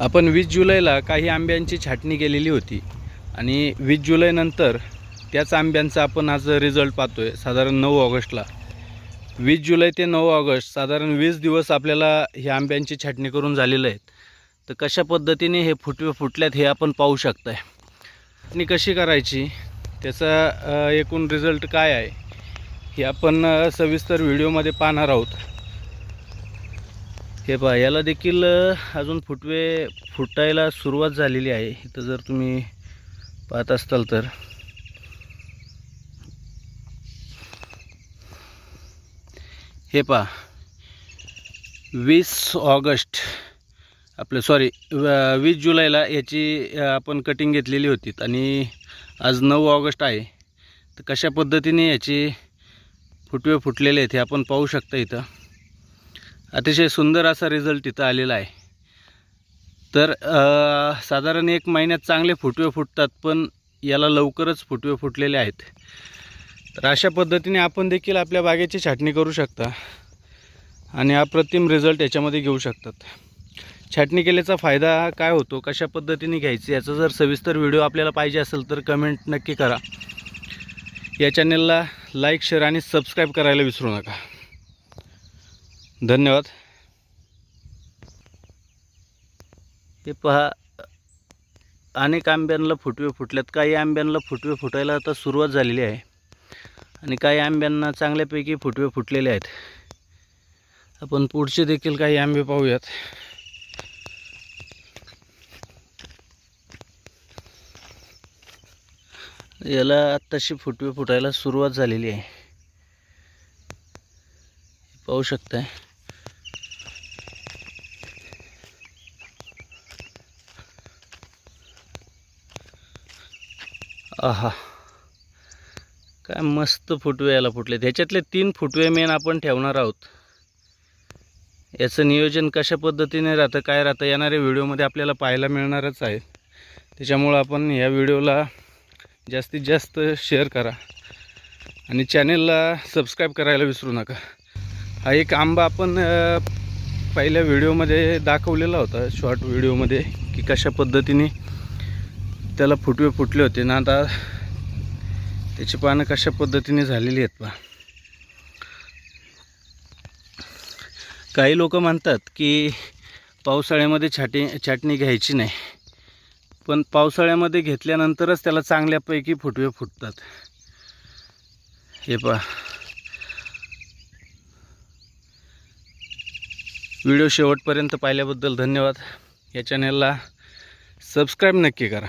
आपण वीस जुलैला काही आंब्यांची छाटणी केलेली होती. आणि वीस जुलैनंतर त्याच आंब्यांचा आपण आज रिझल्ट पाहतो आहे साधारण नऊ ऑगस्टला. वीस जुलै ते नऊ ऑगस्ट साधारण वीस दिवस आपल्याला ह्या आंब्यांची छाटणी करून झालेलं आहेत. तर कशा पद्धतीने हे फुटवे फुटल्यात हे आपण पाहू शकताय. छाटणी कशी करायची? त्याचा एकूण रिझल्ट काय आहे? हे आपण सविस्तर व्हिडिओमध्ये पाहणार आहोत. हे पहा याला देखील अजून फुटवे फुटायला सुरुवात झालेली आहे. इथं जर तुम्ही पाहत असताल तर. हे पहा वीस ऑगस्ट आपले सॉरी वीस जुलैला याची आपण कटिंग घेतलेली होती. आणि आज नऊ ऑगस्ट आहे. तर कशा पद्धतीने याची फुटवे फुटलेले आहेत हे आपण पाहू शकता इथं. अतिशय सुंदर असा रिझल्ट इथं आलेला आहे. तर साधारण एक महिन्यात चांगले फुटवे फुटतात पण याला लवकरच फुटवे फुटलेले आहेत. तर अशा पद्धतीने आपण देखील आपल्या बागेची छाटणी करू शकता आणि अप्रतिम रिझल्ट याच्यामध्ये घेऊ शकतात. छाटणी केल्याचा फायदा काय होतो कशा पद्धतीने घ्यायची याचा जर सविस्तर व्हिडिओ आपल्याला पाहिजे असेल तर कमेंट नक्की करा. या चॅनलला लाईक शेअर आणि सबस्क्राईब करायला विसरू नका. धन्यवाद. हे पहा अनेक आंब्यांना फुटवे फुटल्यात. काही आंब्यांना फुटवे फुटायला आता सुरुवात झालेली आहे. आणि काही आंब्यांना चांगल्यापैकी फुटवे फुटलेले आहेत. आपण पुढचे देखील काही आंबे पाहूयात. याला आत्ताशी फुटवे फुटायला सुरुवात झालेली आहे. पाहू शकताय. आहा. काय मस्त फुटवे याला फुटले ह्याच्यातले तीन फुटवे मेन आपण ठेवणार आहोत. याचं नियोजन कशा पद्धतीने राहतं काय राहतं येणाऱ्या व्हिडिओमध्ये आपल्याला पाहायला मिळणारच आहे. त्याच्यामुळं आपण या व्हिडिओला जास्तीत जास्त शेअर करा. आणि चॅनेलला सबस्क्राईब करायला विसरू नका. हा एक आंबा आपण पहिल्या व्हिडिओमध्ये दाखवलेला होता शॉर्ट व्हिडिओमध्ये की कशा पद्धतीने त्याला फुटवे फुटले होते ना आता त्याची पानं कशा पद्धतीने झालेली आहेत पहा. काही लोक म्हणतात की पावसाळ्यामध्ये छाटी छाटणी घ्यायची नाही. पण पावसाळ्यामध्ये घेतल्यानंतरच त्याला चांगल्यापैकी फुटवे फुटतात. हे पहा. व्हिडिओ शेवटपर्यंत पाहिल्याबद्दल धन्यवाद. या चॅनलला सबस्क्राईब नक्की करा.